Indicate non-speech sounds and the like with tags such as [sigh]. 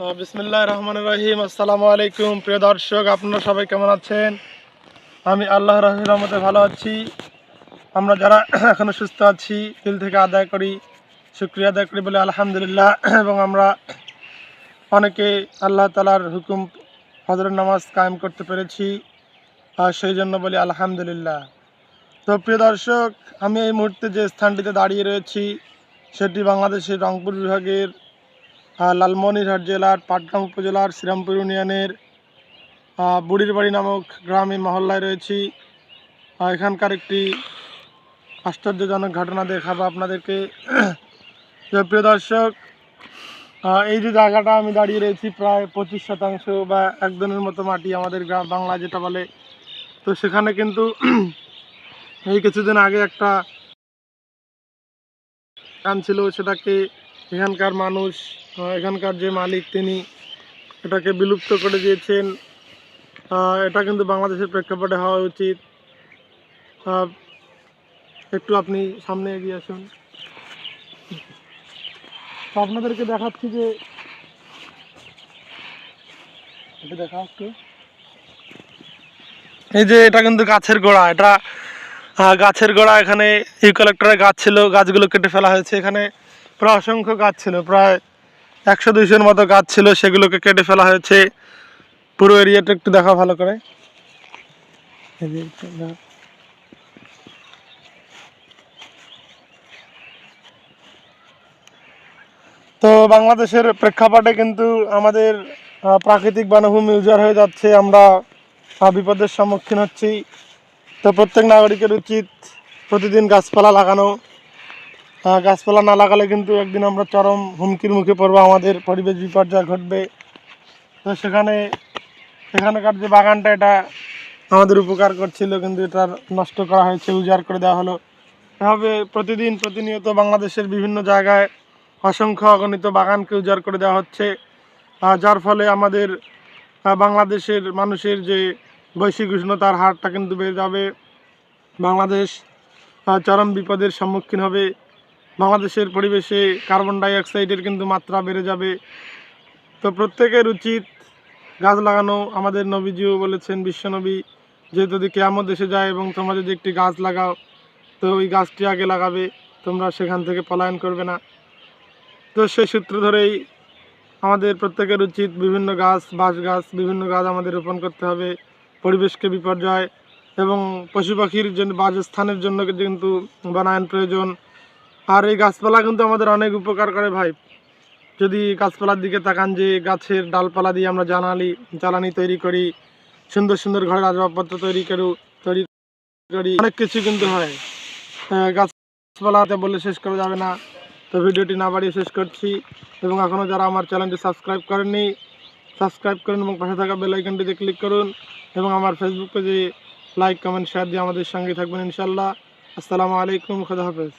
বিসমিল্লাহ রহমান রহিম, আসসালামু আলাইকুম। প্রিয় দর্শক, আপনারা সবাই কেমন আছেন? আমি আল্লাহ রহির রহমতে ভালো আছি। আমরা যারা [clears throat] এখনও সুস্থ আছি, দিল থেকে আদায় করি, শুক্রিয়া আদায় করি বলে আলহামদুলিল্লাহ। [clears throat] এবং আমরা অনেকে আল্লাহ তালার হুকুম হজরের নামাজ কায়েম করতে পেরেছি, আর সেই জন্য বলি আলহামদুলিল্লাহ। তো প্রিয় দর্শক, আমি এই মুহূর্তে যে স্থানটিতে দাঁড়িয়ে রয়েছি, সেটি বাংলাদেশের রংপুর বিভাগের লালমনিরহাট জেলার পাটগ্রাম উপজেলার শ্রীরামপুর ইউনিয়নের বুড়ির বাড়ি নামক গ্রামে মহল্লায় রয়েছি। এখানকার একটি আশ্চর্যজনক ঘটনা দেখাবো আপনাদেরকে। [clears throat] প্রিয় দর্শক এই যে জায়গাটা আমি দাঁড়িয়ে রয়েছি প্রায় পঁচিশ শতাংশ বা একজনের মতো মাটি আমাদের গ্রাম বাংলা যেটা বলে। তো সেখানে কিন্তু [clears throat] এই কিছুদিন আগে একটা গান ছিল, সেটাকে এখানকার মানুষ এখানকার যে মালিক তিনি, এটাকে বিলুপ্ত করে দিয়েছেন। এটা কিন্তু বাংলাদেশের প্রেক্ষাপটে হওয়া উচিত। একটু আপনি সামনে এগিয়ে আসুন। আপনাদেরকে দেখাচ্ছি যে দেখা। এই যে এটা কিন্তু গাছের গোড়া, এটা গাছের গোড়া এখানে ইউক্যালেক্টরের গাছ ছিল, গাছগুলো কেটে ফেলা হয়েছে। এখানে প্রায় অসংখ্য গাছ ছিল, প্রায় একশো দুইশোর মতো গাছ ছিল, সেগুলোকে কেটে ফেলা হয়েছে। পুরো এরিয়াটা একটু দেখা ভালো করে। তো বাংলাদেশের প্রেক্ষাপটে কিন্তু আমাদের প্রাকৃতিক বনভূমি উজাড় হয়ে যাচ্ছে, আমরা বিপদের সম্মুখীন হচ্ছি। তো প্রত্যেক নাগরিকের উচিত প্রতিদিন গাছপালা লাগানো। গাছপালা না লাগালে কিন্তু একদিন আমরা চরম হুমকির মুখে পড়ব, আমাদের পরিবেশ বিপর্যয় ঘটবে। তো সেখানে, সেখানকার যে বাগানটা, এটা আমাদের উপকার করছিল, কিন্তু এটা নষ্ট করা হয়েছে, উজাড় করে দেওয়া হলো। এভাবে প্রতিদিন প্রতিনিয়ত বাংলাদেশের বিভিন্ন জায়গায় অসংখ্য অগণিত বাগানকে উজাড় করে দেওয়া হচ্ছে। যার ফলে আমাদের বাংলাদেশের মানুষের যে বৈশ্বিক উষ্ণতার হারটা কিন্তু বেড়ে যাবে। বাংলাদেশ চরম বিপদের সম্মুখীন হবে। বাংলাদেশের পরিবেশে কার্বন ডাই অক্সাইডের কিন্তু মাত্রা বেড়ে যাবে। তো প্রত্যেকের উচিত গাছ লাগানো। আমাদের নবীজিও বলেছেন, বিশ্বনবী যে যদি কেয়ামত এসে যায় এবং তোমরা যদি একটি গাছ লাগাও, তো ওই গাছটি আগে লাগাবে, তোমরা সেখান থেকে পলায়ন করবে না। তো সেই সূত্র ধরেই আমাদের প্রত্যেকের উচিত বিভিন্ন গাছ বাঁশ গাছ বিভিন্ন গাছ আমাদের রোপণ করতে হবে। পরিবেশকে বিপর্যয় এবং পশু পাখির জন্য, বাসস্থানের জন্য কিন্তু বনায়ন প্রয়োজন। আর এই গাছপালা কিন্তু আমাদের অনেক উপকার করে ভাই। যদি গাছপালার দিকে তাকান যে গাছের ডালপালা দিয়ে আমরা জ্বালানি জ্বালানি তৈরি করি, সুন্দর সুন্দর ঘরের আসবাবপত্র তৈরি করি তৈরি করি, অনেক কিছু কিন্তু হয়। গাছপালাতে বলে শেষ করা যাবে না। তো ভিডিওটি না বাড়িয়ে শেষ করছি। এবং এখনও যারা আমার চ্যানেলটি সাবস্ক্রাইব করেননি, সাবস্ক্রাইব করুন এবং পাশে থাকা বেল আইকনটিতে ক্লিক করুন। এবং আমার ফেসবুক পেজে লাইক কমেন্ট শেয়ার দিয়ে আমাদের সঙ্গে থাকবেন ইনশাল্লাহ আসসালামু আলাইকুম, খুদা হাফেজ।